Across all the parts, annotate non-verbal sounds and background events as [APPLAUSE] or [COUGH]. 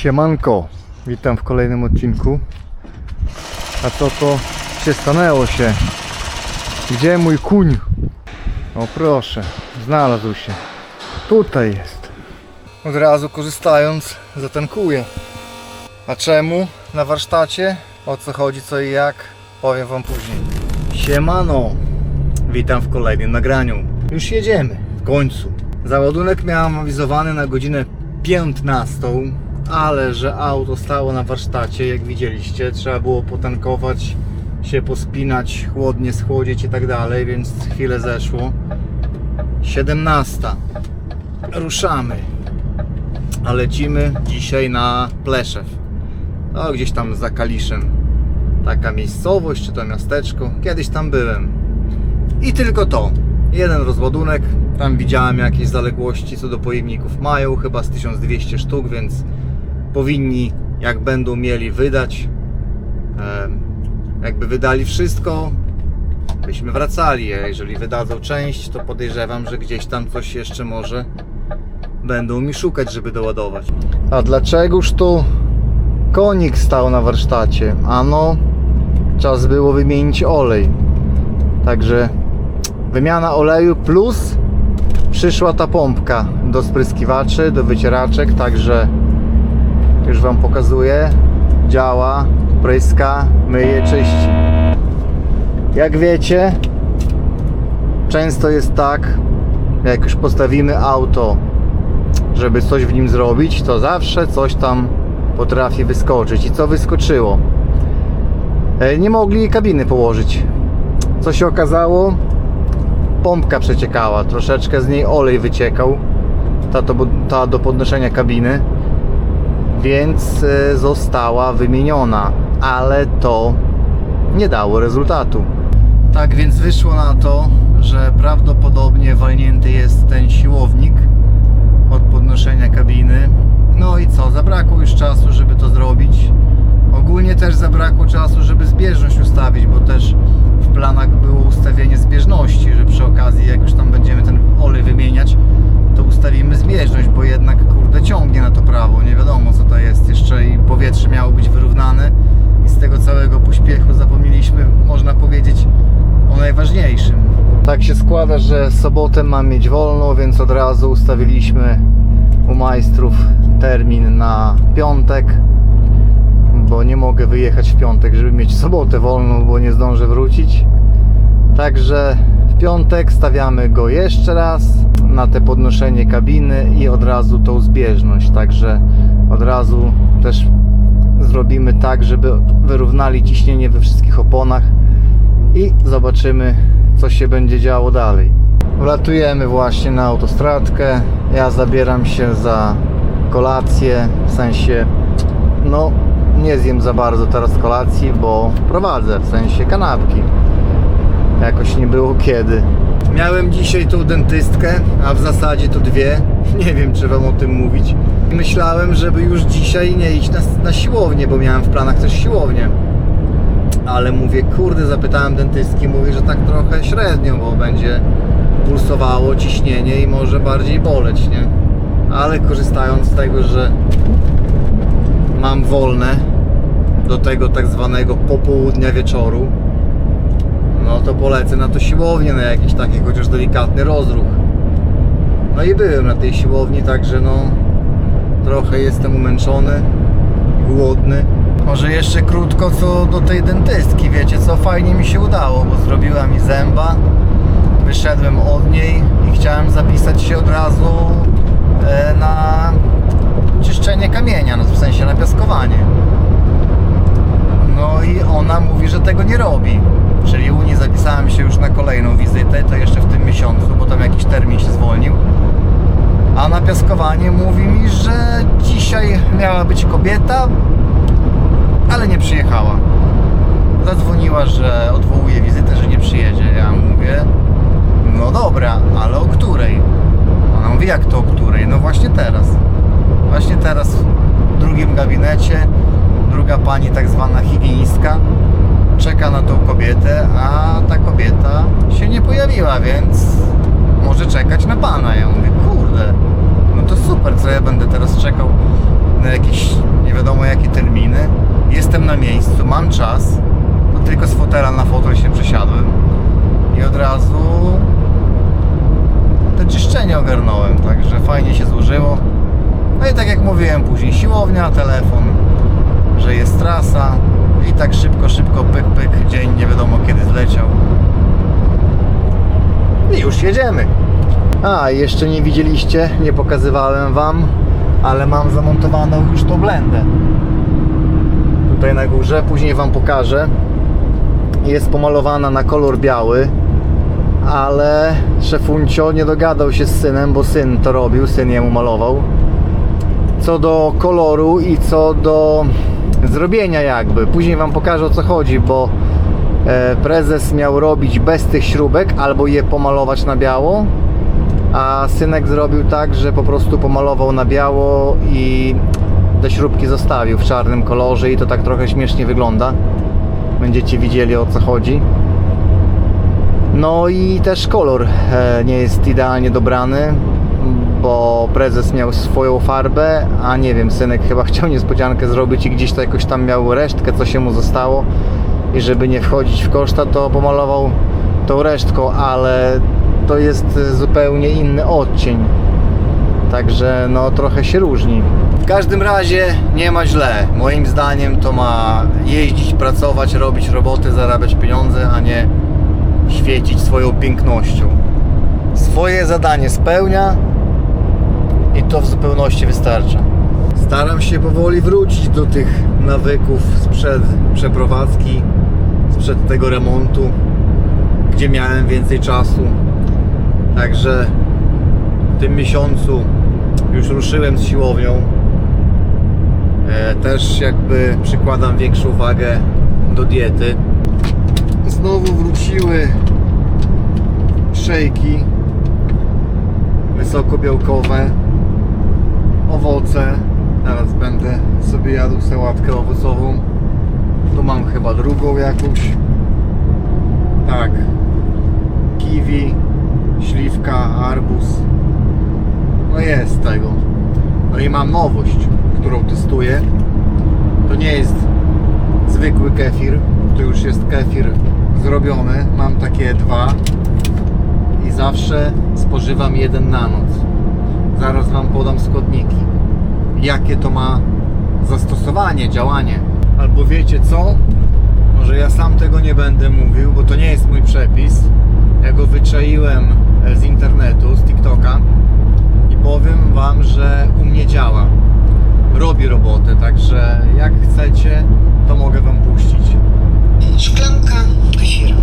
Siemanko, witam w kolejnym odcinku. A co to się stanęło się? Gdzie mój kuń? O proszę, znalazł się. Tutaj jest. Od razu korzystając, zatankuję. A czemu na warsztacie? O co chodzi, co i jak? Powiem wam później. Siemano, witam w kolejnym nagraniu. Już jedziemy, w końcu. Załadunek miałem awizowany na godzinę 15, ale że auto stało na warsztacie, jak widzieliście, trzeba było potankować, się pospinać, chłodnie schłodzić i tak dalej, więc chwilę zeszło. 17. Ruszamy. A lecimy dzisiaj na Pleszew. No, gdzieś tam za Kaliszem. Taka miejscowość, czy to miasteczko. Kiedyś tam byłem. I tylko to. Jeden rozładunek. Tam widziałem jakieś zaległości co do pojemników. Mają chyba z 1200 sztuk, więc powinni, jak będą mieli wydać, jakby wydali wszystko, byśmy wracali. A jeżeli wydadzą część, to podejrzewam, że gdzieś tam coś jeszcze może będą mi szukać, żeby doładować. A dlaczegoż tu konik stał na warsztacie? Ano, czas było wymienić olej. Także wymiana oleju plus przyszła ta pompka do spryskiwaczy, do wycieraczek, także już Wam pokazuję. Działa, pryska, myje, czyści. Jak wiecie, często jest tak, jak już postawimy auto, żeby coś w nim zrobić, to zawsze coś tam potrafi wyskoczyć. I co wyskoczyło? E, Nie mogli kabiny położyć. Co się okazało? Pompka przeciekała, troszeczkę z niej olej wyciekał, ta, to, ta do podnoszenia kabiny, więc e, została wymieniona, ale to nie dało rezultatu. Tak więc wyszło na to, że prawdopodobnie walnięty jest ten siłownik od podnoszenia kabiny. No i co? Zabrakło już czasu, żeby to zrobić. Ogólnie też zabrakło czasu, żeby zbieżność ustawić, bo też w planach było ustawienie zbieżności, że przy okazji, jak już tam będziemy ten olej wymieniać, to ustawimy zbieżność, bo jednak kurde ciągnie na to prawo. Nie wiadomo co to jest. Jeszcze i powietrze miało być wyrównane i z tego całego pośpiechu zapomnieliśmy, można powiedzieć, o najważniejszym. Tak się składa, że sobotę mam mieć wolno, więc od razu ustawiliśmy u majstrów termin na piątek, bo nie mogę wyjechać w piątek, żeby mieć sobotę wolną, bo nie zdążę wrócić. Także piątek stawiamy go jeszcze raz na te podnoszenie kabiny i od razu tą zbieżność. Także od razu też zrobimy tak, żeby wyrównali ciśnienie we wszystkich oponach i zobaczymy, co się będzie działo dalej. Wlatujemy właśnie na autostradkę. Ja zabieram się za kolację, w sensie, no, nie zjem za bardzo teraz kolacji, bo prowadzę, w sensie kanapki. Jakoś nie było kiedy. Miałem dzisiaj tą dentystkę, a w zasadzie to dwie. [LAUGHS] Nie wiem, czy wam o tym mówić. Myślałem, żeby już dzisiaj nie iść na, na siłownię, bo miałem w planach też siłownię ale mówię, kurde, zapytałem dentystki, mówi, że tak trochę średnio, bo będzie pulsowało ciśnienie i może bardziej boleć, nie? Ale korzystając z tego, że mam wolne do tego tak zwanego popołudnia wieczoru, no to polecę na to siłownię, na jakiś taki chociaż delikatny rozruch. No i byłem na tej siłowni, także no trochę jestem umęczony, głodny. Może jeszcze krótko co do tej dentystki, wiecie co, fajnie mi się udało, bo zrobiła mi zęba, wyszedłem od niej i chciałem zapisać się od razu e, na czyszczenie kamienia, no w sensie na piaskowanie. No i ona mówi, że tego nie robi. Czyli zapisałem się już na kolejną wizytę, to jeszcze w tym miesiącu, bo tam jakiś termin się zwolnił. A na piaskowanie mówi mi, że dzisiaj miała być kobieta, ale nie przyjechała. Zadzwoniła, że odwołuje wizytę, że nie przyjedzie. Ja mówię, no dobra, ale o której? Ona mówi, jak to o której? No właśnie teraz. Właśnie teraz w drugim gabinecie druga pani, tak zwana higienistka, czeka na tą kobietę, a ta kobieta się nie pojawiła, więc może czekać na pana. Ja mówię, kurde, no to super, co ja będę teraz czekał na jakieś nie wiadomo jakie terminy. Jestem na miejscu, mam czas. No tylko z fotela na fotel się przesiadłem. I od razu te czyszczenie ogarnąłem, także fajnie się złożyło. No i tak jak mówiłem, później siłownia, telefon, że jest trasa i tak szybko, szybko, pyk, pyk, dzień nie wiadomo kiedy zleciał. I już jedziemy. A, jeszcze nie widzieliście, nie pokazywałem Wam, ale mam zamontowaną już tą blendę. Tutaj na górze, później Wam pokażę. Jest pomalowana na kolor biały, ale szefuncio nie dogadał się z synem, bo syn to robił, syn jemu malował. Co do koloru i co do zrobienia jakby. Później Wam pokażę o co chodzi, bo e, prezes miał robić bez tych śrubek albo je pomalować na biało, a synek zrobił tak, że po prostu pomalował na biało i te śrubki zostawił w czarnym kolorze i to tak trochę śmiesznie wygląda. Będziecie widzieli o co chodzi. No i też kolor e, nie jest idealnie dobrany, bo prezes miał swoją farbę, a nie wiem, synek chyba chciał niespodziankę zrobić i gdzieś to jakoś tam miał resztkę, co się mu zostało. I żeby nie wchodzić w koszta, to pomalował tą resztką, ale to jest zupełnie inny odcień. Także no trochę się różni. W każdym razie nie ma źle. Moim zdaniem to ma jeździć, pracować, robić roboty, zarabiać pieniądze, a nie świecić swoją pięknością. Swoje zadanie spełnia i to w zupełności wystarcza. Staram się powoli wrócić do tych nawyków sprzed przeprowadzki, sprzed tego remontu, gdzie miałem więcej czasu. Także w tym miesiącu już ruszyłem z siłownią. E, też jakby przykładam większą wagę do diety. Znowu wróciły szejki wysokobiałkowe, owoce. Teraz będę sobie jadł sałatkę owocową. Tu mam chyba drugą jakąś. Tak. Kiwi, śliwka, arbuz. No jest tego. No i mam nowość, którą testuję. To nie jest zwykły kefir, to już jest kefir zrobiony. Mam takie dwa i zawsze spożywam jeden na noc. Zaraz Wam podam składniki. Jakie to ma zastosowanie, działanie. Albo wiecie co? Może ja sam tego nie będę mówił, bo to nie jest mój przepis. Ja go wyczaiłem e, z internetu, z TikToka i powiem Wam, że u mnie działa. Robi robotę, także jak chcecie, to mogę Wam puścić. Szklanka kefiru.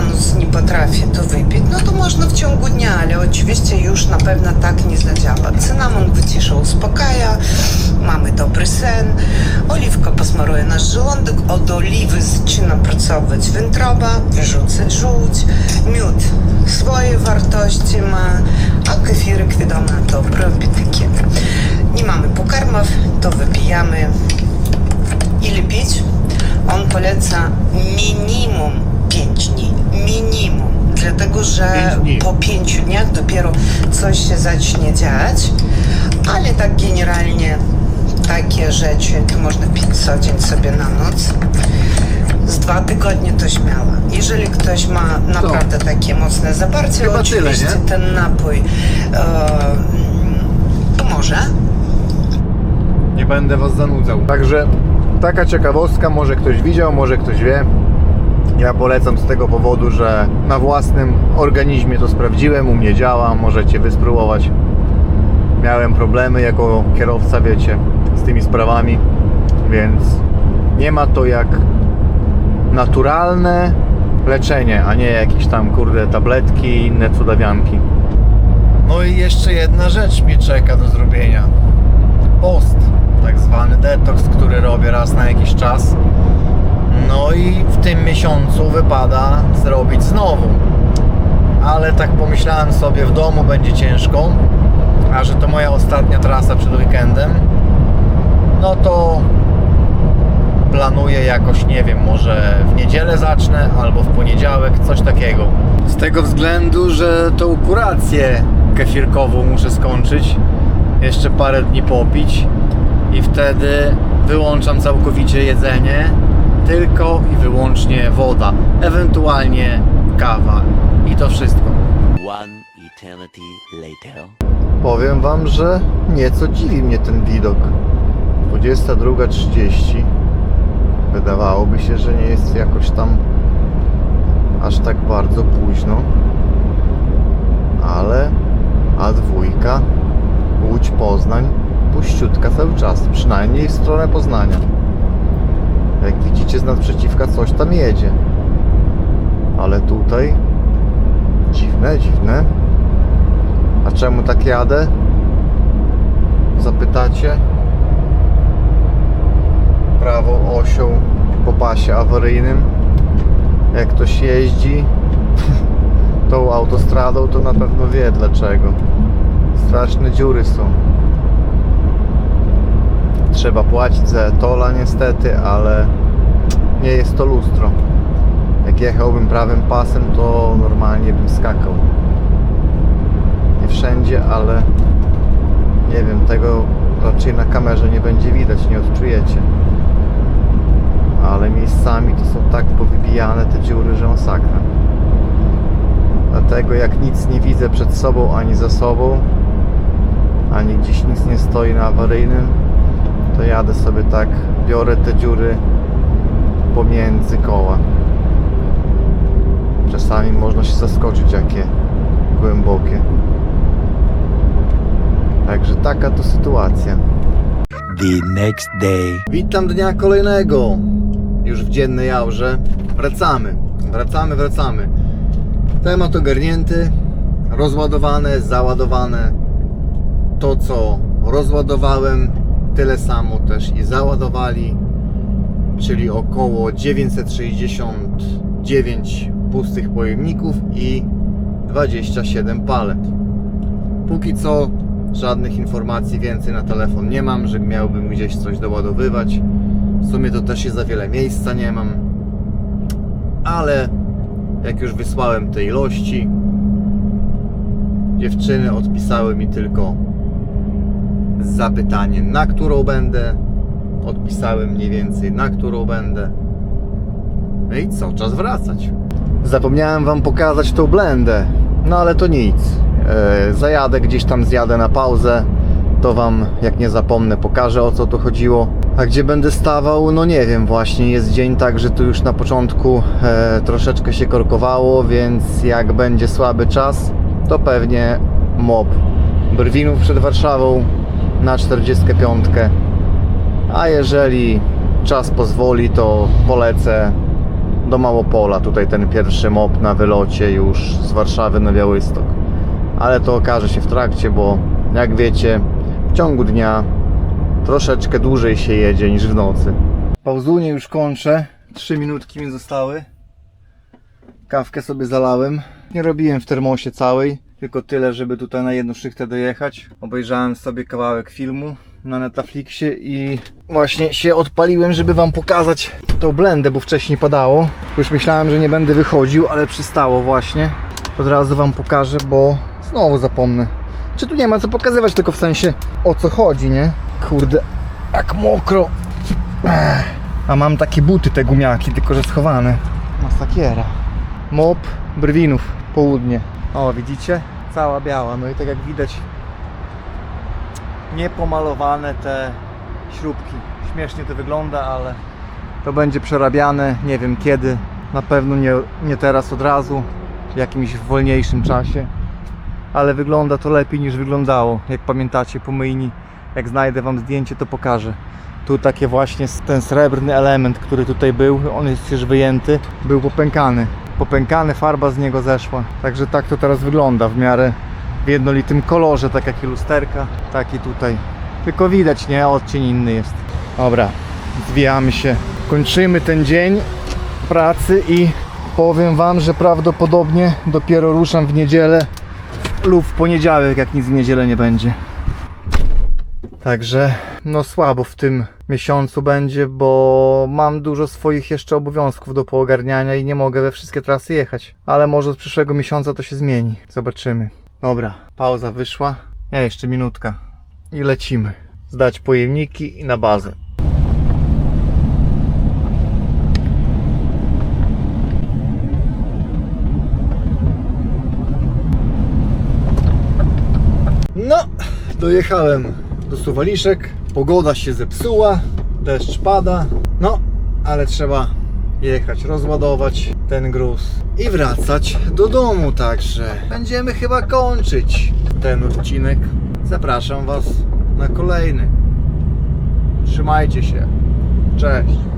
Noc nie potrafi to wypić, no to można w ciągu dnia, ale oczywiście już na pewno tak nie zadziała. Cynamon wycisza, uspokaja, mamy dobry sen, oliwka posmaruje nasz żołądek, od oliwy zaczyna pracować wątroba, wyrzucać żółć, miód swoje wartości ma, a kefirek wiadomo to probiotyki. Nie mamy pokarmów, to wypijamy ile pić? On poleca minimum 5 dni. Minimum. Dlatego, że Pięć po 5 dniach dopiero coś się zacznie dziać. Ale tak generalnie takie rzeczy to można pić co dzień sobie na noc. Z dwa tygodnie to śmiało. Jeżeli ktoś ma naprawdę takie mocne zaparcie, Chyba tyle, oczywiście nie? ten napój e, pomoże. Nie będę Was zanudzał. Także taka ciekawostka, może ktoś widział, może ktoś wie. Ja polecam z tego powodu, że na własnym organizmie to sprawdziłem, u mnie działa, możecie wy spróbować. Miałem problemy jako kierowca, wiecie, z tymi sprawami, więc nie ma to jak naturalne leczenie, a nie jakieś tam kurde tabletki i inne cudawianki. No i jeszcze jedna rzecz mnie czeka do zrobienia post, tak zwany detoks, który robię raz na jakiś czas. No i w tym miesiącu wypada zrobić znowu. Ale tak pomyślałem sobie, w domu będzie ciężko, a że to moja ostatnia trasa przed weekendem, no to planuję jakoś, nie wiem, może w niedzielę zacznę albo w poniedziałek, coś takiego. Z tego względu, że tą kurację kefirkową muszę skończyć, jeszcze parę dni popić i wtedy wyłączam całkowicie jedzenie, tylko i wyłącznie woda, ewentualnie kawa i to wszystko. One eternity later. Powiem Wam, że nieco dziwi mnie ten widok. 22.30 Wydawałoby się, że nie jest jakoś tam aż tak bardzo późno. Ale A2 Łódź Poznań puściutka cały czas, przynajmniej w stronę Poznania. Jak widzicie z nadprzeciwka coś tam jedzie. Ale tutaj dziwne, dziwne. A czemu tak jadę? Zapytacie? Prawą osią po pasie awaryjnym. Jak ktoś jeździ [LAUGHS] tą autostradą, to na pewno wie dlaczego. Straszne dziury są. Trzeba płacić za tola niestety, ale nie jest to lustro. Jak jechałbym prawym pasem, to normalnie bym skakał nie wszędzie, ale nie wiem, tego raczej na kamerze nie będzie widać, nie odczujecie. Ale miejscami to są tak powybijane te dziury, że masakra. Dlatego jak nic nie widzę przed sobą ani za sobą, ani gdzieś nic nie stoi na awaryjnym, to jadę sobie tak, biorę te dziury pomiędzy koła. Czasami można się zaskoczyć, jakie głębokie. Także taka to sytuacja. The next day. Witam dnia kolejnego. Już w dziennej jaurze. Wracamy. Wracamy, wracamy. Temat ogarnięty, rozładowane, załadowane. To co rozładowałem, tyle samo też i załadowali, czyli około 969 pustych pojemników i 27 palet. Póki co żadnych informacji więcej na telefon nie mam, że miałbym gdzieś coś doładowywać. W sumie to też i za wiele miejsca nie mam. Ale jak już wysłałem te ilości, dziewczyny odpisały mi tylko zapytanie, na którą będę. Odpisałem mniej więcej, na którą będę. No i co, czas wracać. Zapomniałem Wam pokazać tą blendę, no ale to nic. E, zajadę gdzieś tam, zjadę na pauzę. To Wam, jak nie zapomnę, pokażę o co tu chodziło. A gdzie będę stawał, no nie wiem, właśnie jest dzień tak, że tu już na początku e, troszeczkę się korkowało, więc jak będzie słaby czas, to pewnie mob Brwinów przed Warszawą na 45. A jeżeli czas pozwoli, to polecę do Małopola. Tutaj ten pierwszy mop na wylocie już z Warszawy na Białystok. Ale to okaże się w trakcie, bo jak wiecie, w ciągu dnia troszeczkę dłużej się jedzie niż w nocy. Pauzunię już kończę. Trzy minutki mi zostały. Kawkę sobie zalałem. Nie robiłem w termosie całej, tylko tyle, żeby tutaj na jedną szychtę dojechać. Obejrzałem sobie kawałek filmu na Netflixie i właśnie się odpaliłem, żeby wam pokazać tą blendę, bo wcześniej padało. Już myślałem, że nie będę wychodził, ale przystało właśnie. Od razu wam pokażę, bo znowu zapomnę. Czy tu nie ma co pokazywać, tylko w sensie o co chodzi, nie? Kurde, jak mokro. A mam takie buty, te gumiaki, tylko że schowane. Masakiera. Mop Brwinów, południe. O, widzicie? Cała biała. No i tak jak widać, niepomalowane te śrubki. Śmiesznie to wygląda, ale to będzie przerabiane. Nie wiem kiedy. Na pewno nie, nie teraz od razu, w jakimś wolniejszym czasie. Ale wygląda to lepiej niż wyglądało. Jak pamiętacie po myjni, jak znajdę Wam zdjęcie, to pokażę. Tu takie właśnie ten srebrny element, który tutaj był, on jest już wyjęty, był popękany. Popękany, farba z niego zeszła. Także tak to teraz wygląda w miarę w jednolitym kolorze, tak jak i lusterka, tak i tutaj. Tylko widać, nie? Odcień inny jest. Dobra, zwijamy się. Kończymy ten dzień pracy i powiem Wam, że prawdopodobnie dopiero ruszam w niedzielę lub w poniedziałek, jak nic w niedzielę nie będzie. Także no słabo w tym miesiącu będzie, bo mam dużo swoich jeszcze obowiązków do poogarniania i nie mogę we wszystkie trasy jechać. Ale może od przyszłego miesiąca to się zmieni. Zobaczymy. Dobra, pauza wyszła. Ja jeszcze minutka. I lecimy. Zdać pojemniki i na bazę. No, dojechałem do Suwaliszek. Pogoda się zepsuła, deszcz pada. No, ale trzeba jechać, rozładować ten gruz i wracać do domu. Także będziemy chyba kończyć ten odcinek. Zapraszam Was na kolejny. Trzymajcie się. Cześć.